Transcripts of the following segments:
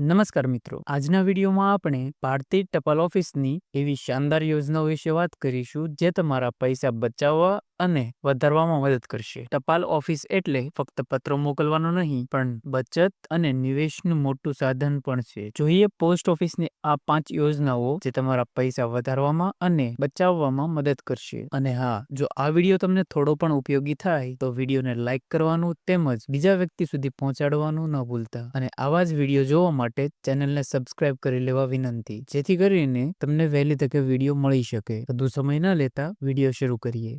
નમસ્કાર મિત્રો. આજના વિડીયોમાં આપણે ભારતીય ટપાલ ઓફિસની એવી શાનદાર યોજનાઓ વિશે વાત કરીશું, જે તમારા પૈસા બચાવવા અને વધારવામાં મદદ કરશે. ટપાલ ઓફિસ એટલે ફક્ત પત્રો મોકલવાનો નહીં, પણ બચત અને નિવેશનું મોટું સાધન પણ છે. જોઈએ પોસ્ટ ઓફિસની આ પાંચ યોજનાઓ જે તમારા પૈસા વધારવામાં અને બચાવવામાં મદદ કરશે. અને હા, જો આ વીડિયો તમને થોડો પણ ઉપયોગી થાય, તો વિડીયોને લાઈક કરવાનું તેમજ બીજા વ્યક્તિ સુધી પહોંચાડવાનું ન ભૂલતા. અને આવા જ વીડિયો જોવા માટે ચેનલને સબસ્ક્રાઇબ કરી લેવા વિનંતી. જેથી કરીને તમને વહેલી તકે વીડિયો મળી શકે. વધુ સમય ન લેતા વીડિયો શરૂ કરીએ.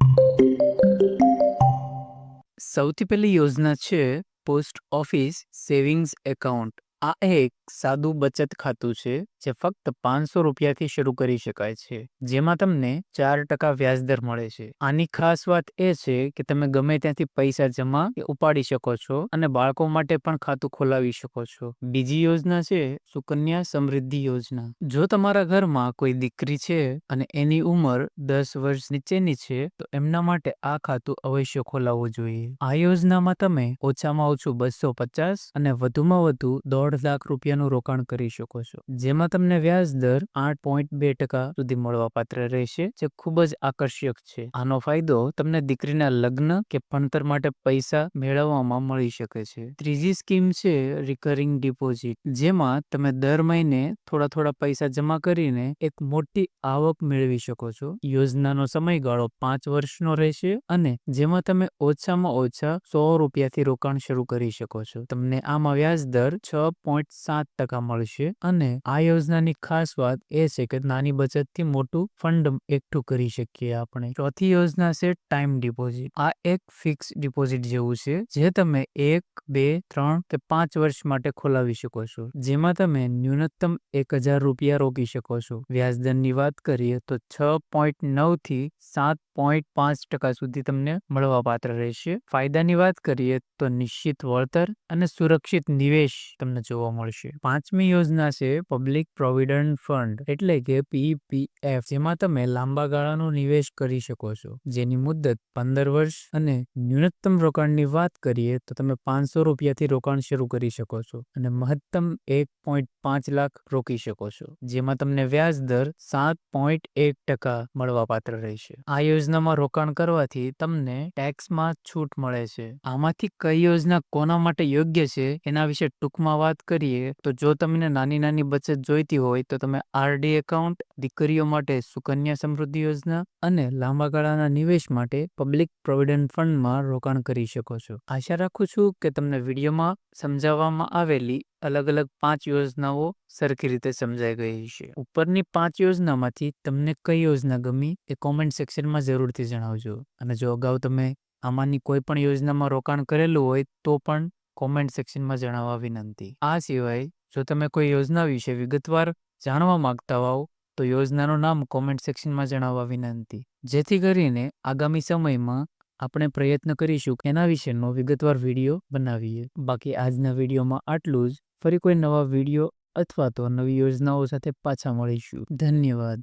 સૌથી પહેલી યોજના છે પોસ્ટ ઓફિસ સેવિંગ્સ એકાઉન્ટ. આ એક સાદું બચત ખાતું છે, જે ફક્ત પાંચસો રૂપિયાથી શરૂ કરી શકાય છે, જેમાં તમને ચાર ટકા વ્યાજદર મળે છે. આની ખાસ વાત એ છે કે તમે ગમે ત્યાંથી પૈસા જમા કે ઉપાડી શકો છો અને બાળકો માટે પણ ખાતું ખોલાવી શકો છો. બીજી યોજના છે સુકન્યા સમૃદ્ધિ યોજના. જો તમારા ઘરમાં કોઈ દીકરી છે અને એની ઉંમર દસ વર્ષ નીચેની છે, તો એમના માટે આ ખાતું અવશ્ય ખોલાવવું જોઈએ. આ યોજનામાં તમે ઓછામાં ઓછું બસો પચાસ અને વધુમાં વધુ દોઢ લાખ રૂપિયાનું રોકાણ કરી શકો છો. જેમાં તમને વ્યાજ દર આઠ પોઈન્ટ બે ટકા સુધી મળવાપાત્ર રહેશે, જે ખૂબ જ આકર્ષક છે. આનો ફાયદો તમને દીકરીના લગ્ન કે ભણતર માટે પૈસા મેળવવામાં મળી શકે છે. ત્રીજી સ્કીમ છે રિકરિંગ ડિપોઝિટ જેમાં તમે દર મહિને થોડા થોડા પૈસા જમા કરીને એક મોટી આવક મેળવી શકો છો. યોજનાનો સમયગાળો પાંચ વર્ષનો રહેશે અને જેમાં તમે ઓછામાં ઓછા સો રૂપિયાથી રોકાણ શરૂ કરી શકો છો. તમને આમાં વ્યાજ દર છ પોઈન્ટ સાત ટકા મળશે. અને આ યોજનાની ખાસ વાત એ છે કે નાની બચતથી મોટું ફંડ એકઠું કરી શકીએ આપણે. ચોથી યોજના છે ટાઈમ ડિપોઝિટ. આ એક ફિક્સ ડિપોઝિટ જેવું છે, જે તમે એક, બે, ત્રણ કે પાંચ વર્ષ માટે ખોલાવી શકો છો. જેમાં તમે ન્યૂનતમ એક હજાર રૂપિયા રોકી શકો છો. વ્યાજદરની વાત કરીએ તો છ પોઈન્ટ નવથી સાત પોઈન્ટ પાંચ ટકા સુધી તમને મળવાપાત્ર રહેશે. ફાયદાની વાત કરીએ તો નિશ્ચિત વળતર અને સુરક્ષિત નિવેશ તમને જોવા મળશે. પાંચમી યોજના છે પબ્લિક પ્રોવિડન્ટ ફંડ એટલે કે પીપીએફ જેમાં તમે લાંબા ગાળાનો નિવેશ કરી શકો છો. જેની મુદત પંદર વર્ષ અને ન્યૂનતમ રોકાણની વાત કરીએ તો તમે પાંચસો રૂપિયાથી રોકાણ શરૂ કરી શકો છો અને મહત્તમ એક પોઈન્ટ પાંચ લાખ રોકી શકો છો, જેમાં તમને વ્યાજ દર સાત પોઈન્ટ એક ટકા મળવાપાત્ર રહેશે. આ યોજનામાં રોકાણ કરવાથી તમને ટેક્સમાં છૂટ મળે છે. આમાંથી કઈ યોજના કોના માટે યોગ્ય છે એના વિશે ટૂંકમાં વાત કરીએ, તો જો તમને નાની નાની બચત જોઈતી હોય, તો તમે આરડી એકાઉન્ટ, દીકરીઓ માટે સુકન્યા સમૃદ્ધિ યોજના અને લાંબા ગાળાના નિવેશ માટે પબ્લિક પ્રોવિડન્ટ ફંડમાં રોકાણ કરી શકો છો. આશા રાખું છું કે તમને વિડીયોમાં સમજાવવામાં આવેલી અલગ અલગ પાંચ યોજનાઓ સરખી રીતે સમજાઈ ગઈ છે ઉપરની પાંચ યોજનામાંથી તમને કઈ યોજના ગમી એ કોમેન્ટ સેક્શનમાં જરૂરથી જણાવજો. અને જો અગાઉ તમે આમાંની કોઈ પણ યોજનામાં રોકાણ કરેલું હોય, તો પણ કોમેન્ટ સેક્શનમાં જણાવવા વિનંતી. આ સિવાય, જો તમે કોઈ યોજના વિશે વિગતવાર જાણવા માંગતા હોવ, તો યોજનાનું નામ કોમેન્ટ સેક્શનમાં જણાવવા વિનંતી. જેથી કરીને આગામી સમયમાં આપણે પ્રયત્ન કરીશું કે એના વિશેનો વિગતવાર વીડિયો બનાવીએ. બાકી આજના વિડીયોમાં આટલું જ. ફરી કોઈ નવા વીડિયો અથવા તો નવી યોજનાઓ સાથે પાછા મળીશું. ધન્યવાદ.